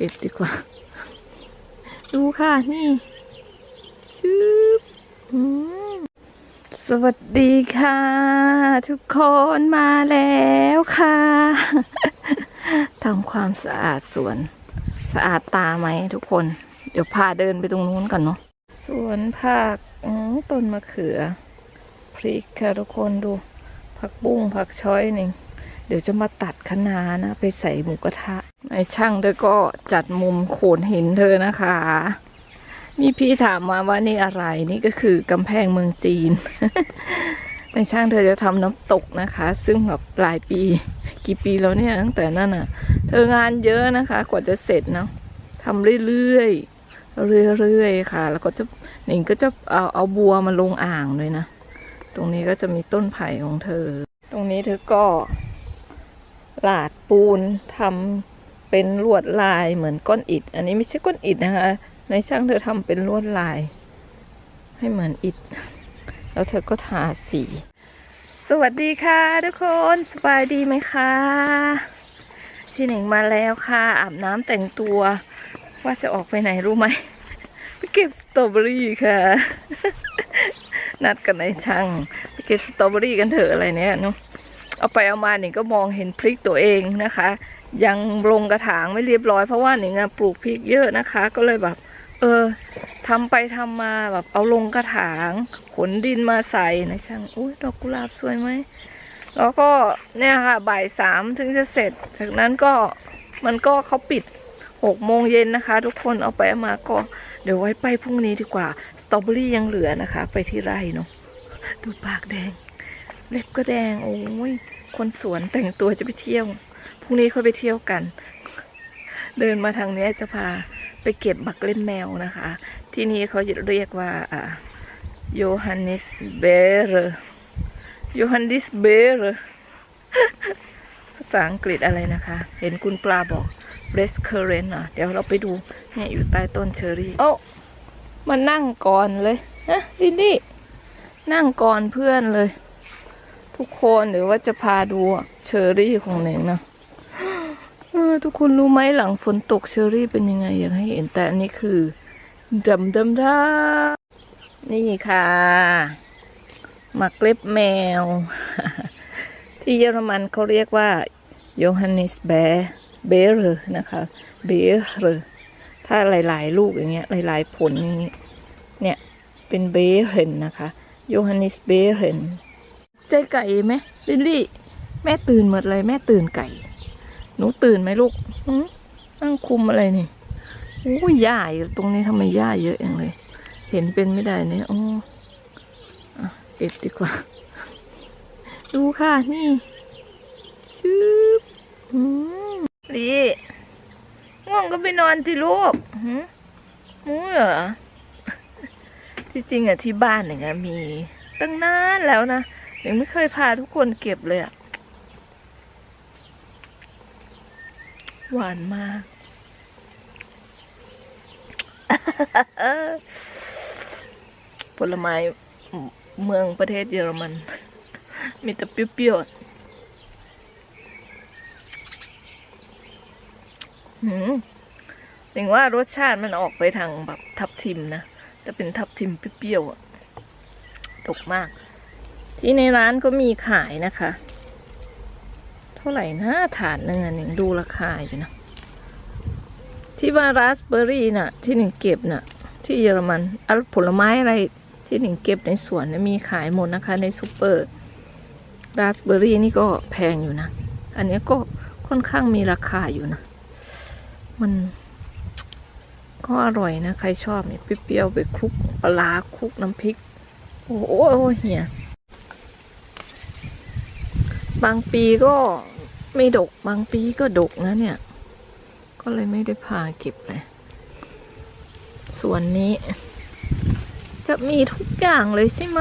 เก็บดีกว่า ดูค่ะ นี่ชืบอืมสวัสดีค่ะ ทุกคนมาแล้วค่ะทำความสะอาดสวน สะอาดตาไหมทุกคน เดี๋ยวพาเดินไปตรงนู้นก่อนเนาะสวนผักต้นมะเขือ พริกค่ะทุกคนดู ผักบุ้งผักช้อยนี่เดี๋ยวจะมาตัดคะนานะ ไปใส่หมูกระทะ นายช่างเธอก็จัดมุมโขนหินเธอนะคะ มีพี่ถามมาว่านี่อะไรนี่ก็คือกำแพงเมืองจีนในายช่างเธอจะทำน้ำตกนะคะ ซึ่งแบบหลายปี กี่ปีแล้วเนี่ยตั้งแต่นั่นน่ะ เธองานเยอะนะคะ กว่าจะเสร็จเนาะทำเรื่อยๆเรื่อยๆค่ะ แล้วก็จะหนิงก็จะเอาเอาบัวมาลงอ่างเลยนะตรงนี้ก็จะมีต้นไผ่ของเธอ ตรงนี้เธอก็หลาดปูนทำ เป็นลวดลายเหมือนก้อนอิฐ อันนี้ไม่ใช่ก้อนอิฐนะคะ ในช่างเธอทำเป็นลวดลาย ให้เหมือนอิฐ แล้วเธอก็ทาสี สวัสดีค่ะทุกคนสบายดีไหมคะพี่หนิงมาแล้วค่ะ อาบน้ำแต่งตัว ว่าจะออกไปไหนรู้ไหมไปเก็บสตรอเบอรี่ค่ะ นัดกันในช่างไปเก็บสตรอเบอรี่กันเถอะอะไรเนี่ยเนาะเอาไปเอามาหนิงก็มองเห็นพริกตัวเองนะคะ ยังลงกระถางไม่เรียบร้อยเพราะว่าหนิงอะปลูกพริกเยอะนะคะ ก็เลยแบบ เออทำไปทำมาแบบเอาลงกระถาง ขนดินมาใส่นะช่างอุ้ยดอกกุหลาบสวยไหมแล้วก็เนี่ยค่ะบ่ายสามถึงจะเสร็จ จากนั้นก็มันก็เขาปิดหกโมงเย็นนะคะ ทุกคนเอาไปเอามาก็เดี๋ยวไว้ไปพรุ่งนี้ดีกว่าสตรอเบอรี่ยังเหลือนะคะ ไปที่ไร่เนาะดูปากแดง เล็บก็แดงโอ้ยคนสวนแต่งตัวจะไปเที่ยว รุ่งนี้เขาไปเที่ยวกัน เดินมาทางนี้จะพาไปเก็บบักเล่นแมวนะคะ ที่นี่เขาเรียกว่าโยฮันนิสเบเรโยฮันนิสเบเรภาษาอังกฤษอะไรนะคะ เห็นคุณปลาบอก red currant อะ เดี๋ยวเราไปดูเนี่ยอยู่ใต้ต้นเชอรี่โอ้มานั่งก่อนเลยฮะลินดี้นั่งก่อนเพื่อนเลย ทุกคนหรือว่าจะพาดูเชอรี่ของเหน่งนะ ทุกคนรู้ไหมหลังฝนตกเชอรี่เป็นยังไงอยากให้เห็นแต่อันนี้คือดำดำดานี่ค่ะหมักเล็บแมว ที่เยอรมันเขาเรียกว่าโยฮันนิสแบเบเรนะคะเบเรถ้าหลาย ๆ ลูกอย่างเงี้ย หลาย ๆ ผลอย่างงี้เนี่ยเป็นเบเรนนะคะโยฮันนิสเบเรนใจไก่ไหมลิลลี่ แม่ตื่นหมดเลยแม่ตื่นไก่ หนูตื่นไหมลูกหืมนั่งคุมอะไรนี่โอ้ยหญ้าอยู่ตรงนี้ทำไมหญ้าเยอะอย่างเลย เห็นเป็นไม่ได้เนี่ยโอ้อะเก็บดีกว่า ดูค่ะ นี่ชืบอืมลีง่วงก็ไปนอนที่ลูกหืมมูเหรอ ที่จริงอะที่บ้านเนี่ยมีตั้งนานแล้วนะยังไม่เคยพาทุกคนเก็บเลยอะ หวานมาก ผลไม้เมืองประเทศเยอรมัน มีแต่เปรี้ยวๆหืมถึงว่ารสชาติมันออกไปทางแบบทับทิมนะจะเป็นทับทิมเปรี้ยวๆอะตกมาก ที่ในร้านก็มีขายนะคะ ท่าไหร่นะถาดหนึ่งอันหนึ่งดูราคาอยู่นะ ที่ว่าราสเบอร์รี่น่ะ ที่หนึ่งเก็บน่ะ ที่เยอรมันอะผลไม้อะไรที่หนึ่งเก็บในสวนเนี่ยมีขายหมดนะคะ ในซูเปอร์ราสเบอร์รี่นี่ก็แพงอยู่นะ อันนี้ก็ค่อนข้างมีราคาอยู่นะ มันก็อร่อยนะ ใครชอบเนี่ยเปรี้ยวไปคลุกปลาร้าคลุกน้ำพริก โอ้โหเหียบางปีก็ ไม่ดกบางปีก็ดกนะเนี่ย ก็เลยไม่ได้พาเก็บเลย ส่วนนี้ จะมีทุกอย่างเลยใช่ไหม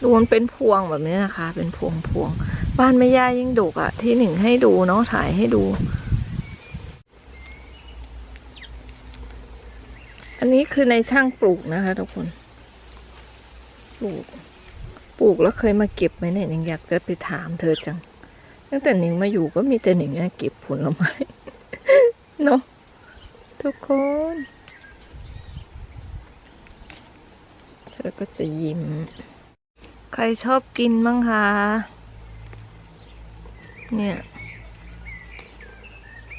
ดูมันเป็นพวงแบบนี้นะคะ เป็นพวงพวงบ้านแม่ย่ายิ่งดกอะ่ะ ที่หนึ่งให้ดูเนาะถ่ายให้ดู อันนี้คือในช่างปลูกนะคะทุกคน ปลูก ปลูกแล้วเคยมาเก็บไหมเนี่ยหนิงอยากจะไปถามเธอจัง ตั้งแต่หนิงมาอยู่ก็มีแต่หนิงเก็บผลไม้เนาะทุกคน เธอก็จะยิ้ม ใครชอบกินบ้างคะ เนี่ย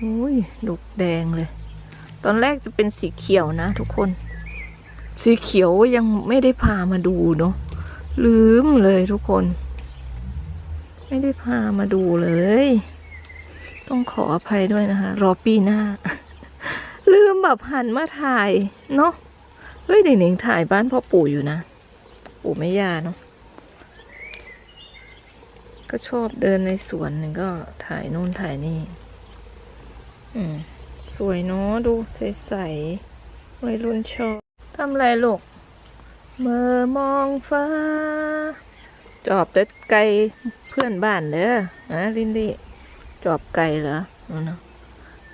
อุ้ยลูกแดงเลย ตอนแรกจะเป็นสีเขียวนะทุกคน สีเขียวยังไม่ได้พามาดูเนาะลืมเลยทุกคน ไม่ได้พามาดูเลย ต้องขออภัยด้วยนะคะ รอปีหน้า ลืมแบบหันมาถ่าย เนาะเฮ้ยเด็กหนิงถ่ายบ้านพ่อปู่อยู่นะ ปู่แม่ย่าเนาะก็ชอบเดินในสวนหนึ่งก็ถ่ายนู่นถ่ายนี่ อืม สวยเนาะดูใสๆวัยรุ่นชอบทำไรลูกเมื่อมองฟ้า จอบเด็ดไกล เพื่อนบ้านเด้อนะลินดี้จอบไก่เหรอเอาเนาะ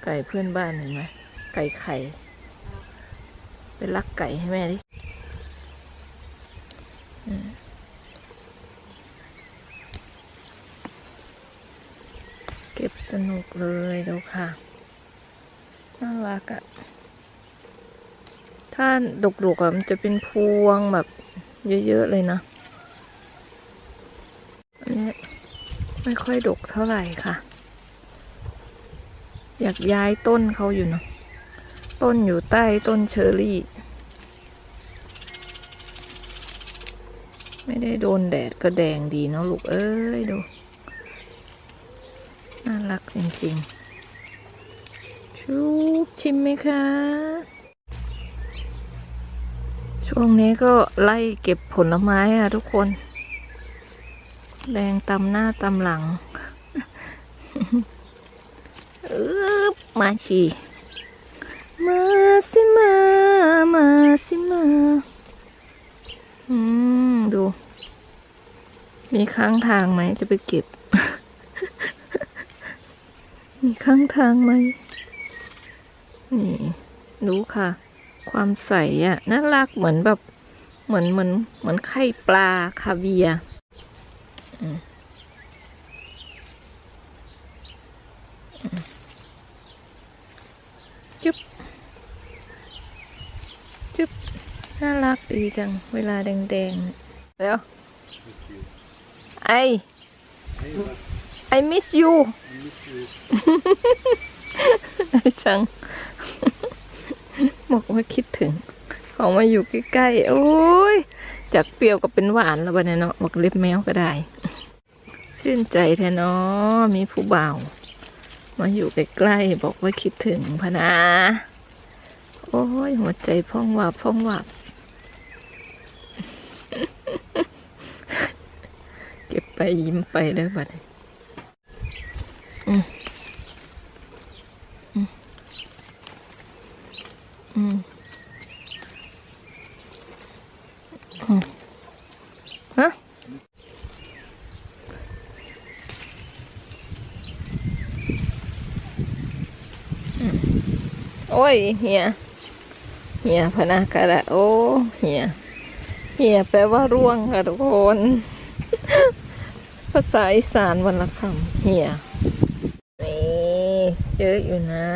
ไก่เพื่อนบ้านเห็นไหมไก่ไข่ไปลักไก่ให้แม่ดิเก็บสนุกเลยดูค่ะ น่ารักอะถ้าดกๆอะมันจะเป็นพวงแบบเยอะ ๆ เลยนะ นี้ไม่ค่อยดกเท่าไหร่ค่ะ อยากย้ายต้นเขาอยู่เนาะต้นอยู่ใต้ต้นเชอรี่ ไม่ได้โดนแดดก็แดงดีเนาะลูกเอ้ยดู น่ารักจริงๆชูบชิมไหมคะ ช่วงนี้ก็ไล่เก็บผลไม้อะทุกคน แดงตำหน้าตำหลังอึบมาชีมาสิมา มาสิมา อืม ดู มีข้างทางไหม จะไปเก็บ มีข้างทางไหม นี่ดูค่ะ ความใสอะ่ะ น่ารักเหมือนแบบ เหมือนเหมือนเหมือนไข่ปลาคาเวียร์ จุ๊บ จุ๊บ น่ารักดีจัง เวลาแดงๆ เดี๋ยว ไอ I miss you ไอ้ชัง บอกว่าคิดถึง ของมาอยู่ใกล้ๆ โอ้ย จากเปรี้ยวก็เป็นหวานแล้วบัดนี้เนาะ บอกเล็บแมวก็ได้ ชื่นใจแท้เนาะมีผู้เบามาอยู่ใกล้ๆบอกว่าคิดถึงพนาโอ้ย หัวใจพองวับพองวับ เก็บไปยิ้มไปเลยบัดนี้อืมอืมอืมอืมฮะ โอ้ยเฮียเฮียพนากระโอ้เฮียเฮียแปลว่าร่วงค่ะทุกคน ภาษาอีสานวันละคำเฮียนี่เยอะอยู่นะ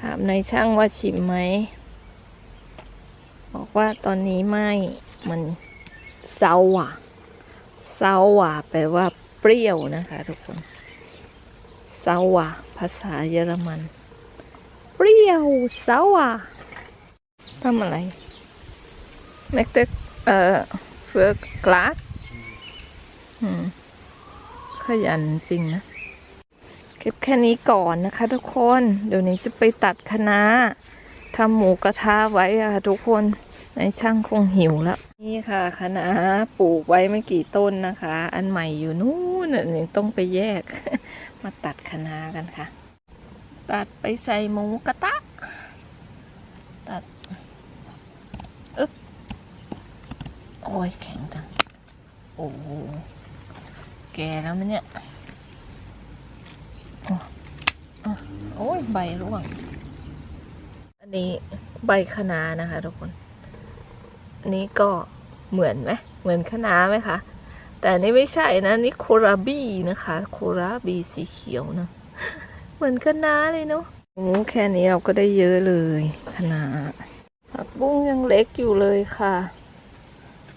ถามนายช่างว่าชิมไหม บอกว่าตอนนี้ไม่ มันเซาอะเซาอะแปลว่าเปรี้ยวนะคะทุกคนเซาอะภาษาเยอรมัน เปรี้ยวเซาอะทำอะไร แม็กเตเอ่อเฟือกกลาสขยันจริงนะ เก็บแค่นี้ก่อนนะคะทุกคน เดี๋ยวนี้จะไปตัดคะน้าทำหมูกระทะไว้อะค่ะทุกคน ในช่างคงหิวแล้ว นี่ค่ะคะน้าปลูกไว้ไม่กี่ต้นนะคะ อันใหม่อยู่นู้นอันนี้ต้องไปแยก มาตัดคะน้ากันค่ะ ตัดไปใส่หมูกระทะตัดอึ๊บโอ้ยแข็งจังโอ้โหแก่แล้วมั้ยเนี่ยโอ้อะโอ้ยใบร่วง อันนี้ใบคะน้านะคะทุกคน อันนี้ก็เหมือนไหมเหมือนคะน้าไหมคะแต่นนี่ไม่ใช่นะนี่โคราบีนะคะ โคราบีสีเขียวนะ เหมือนคะน้าเลยเนาะโอ้แค่นี้เราก็ได้เยอะเลยขนาดผักบุ้งยังเล็กอยู่เลยค่ะ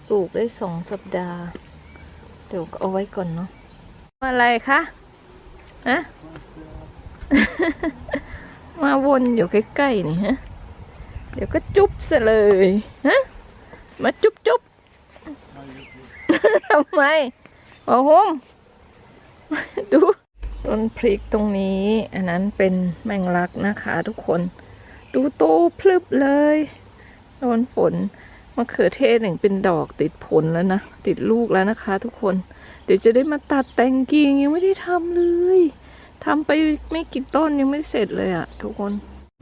ปลูกได้สองสัปดาห์ เดี๋ยวเอาไว้ก่อนเนาะอะไรคะฮะมาวนอยู่ใกล้ๆนี่ฮะ เดี๋ยวก็จุ๊บซะเลยฮะ มาจุ๊บจุ๊บทำไมโอ้โหดู ต้นพริกตรงนี้ อันนั้นเป็นแมงลักนะคะทุกคน ดูโตพลึบเลยโดนฝนมะเขือเทศหนึ่งเป็นดอกติดผลแล้วนะ ติดลูกแล้วนะคะ ทุกคน เดี๋ยวจะได้มาตัดแต่งกิ่งยังไม่ได้ทำเลยทำไปไม่กี่ต้นยังไม่เสร็จเลยอะทุกคน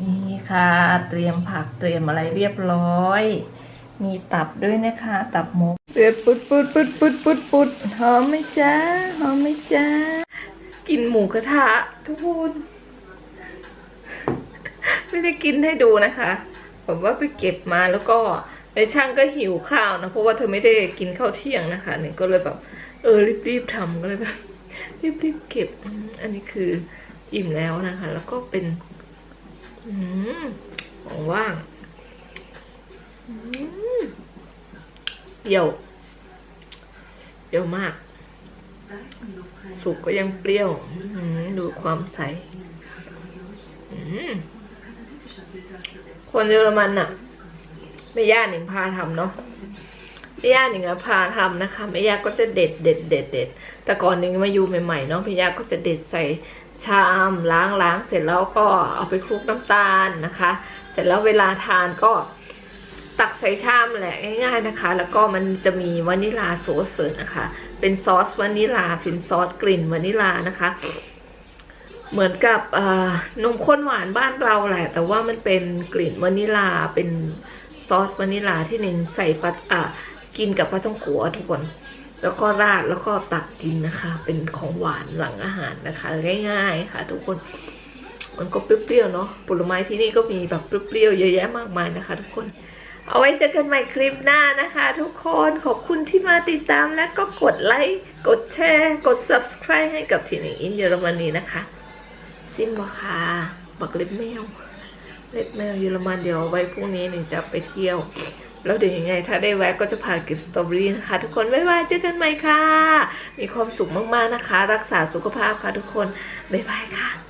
นี่ค่ะเตรียมผักเตรียมอะไรเรียบร้อย มีตับด้วยนะคะ ตับหมูเดือดปุดปุดปุดปุดปุดปุดหอมไหมจ๊ะหอมไหมจ๊ะ กินหมูกระทะทุกคนไม่ได้กินให้ดูนะคะผมว่าไปเก็บมาแล้วก็ในช่างก็หิวข้าวนะเพราะว่าเธอไม่ได้กินข้าวเที่ยงนะคะเนี่ยก็เลยแบบ เออรีบๆทำก็เลยแบบรีบๆเก็บอันนี้คืออิ่มแล้วนะคะ แล้วก็เป็นอืมของว่างอืมเปรี้ยวเปรี้ยวมาก สุกก็ยังเปรี้ยวดูความใสคนเยอรมันน่ะแม่ย่าหนิงพาทำเนาะแม่ย่าหนิงพาทำนะคะแม่ย่าก็จะเด็ดเด็ดเด็ดเด็ดแต่ก่อนหนิงมาอยู่ใหม่ๆเนาะแม่ย่าก็จะเด็ดใส่ชามล้างล้างเสร็จแล้วก็เอาไปคลุกน้ำตาลนะคะ เสร็จแล้วเวลาทานก็ตักใส่ชามแหละง่าย ๆนะคะ แล้วก็มันจะมีวานิลาโซสเสิร์ฟนะคะ เป็นซอสวานิลาเป็นซอสกลิ่นวานิลานะคะ เหมือนกับนมข้นหวานบ้านเราแหละ แต่ว่ามันเป็นกลิ่นวานิลาเป็นซอสวานิลาที่หนึ่งใส่ปลาอะกินกับปลาท่องโกะทุกคน แล้วก็ราดแล้วก็ตักกินนะคะ เป็นของหวานหลังอาหารนะคะ ง่าย ๆ ค่ะ ทุกคนมันก็เปรี้ยวๆเนาะผลไม้ที่นี่ก็มีแบบเปรี้ยวๆเยอะแยะมากมายนะคะ ทุกคน เอาไว้เจอกันใหม่คลิปหน้านะคะ ทุกคนขอบคุณที่มาติดตามและก็กดไลค์กดแชร์ กด subscribe ให้กับทีนึ่งอินเยอรมนีนะคะซิมบอค่ะบักเล็บแมวเล็บแมวเยอรมันเดี๋ยวไว้พรุ่งนี้หนึ่งจะไปเที่ยว แล้วเดี๋ยวยังไง ถ้าได้แวะก็จะพาเก็บสตรอเบอรี่นะคะ ทุกคนบ๊ายบายเจอกันใหม่ค่ะ มีความสุขมากๆนะคะ รักษาสุขภาพค่ะทุกคนบ๊ายบายค่ะ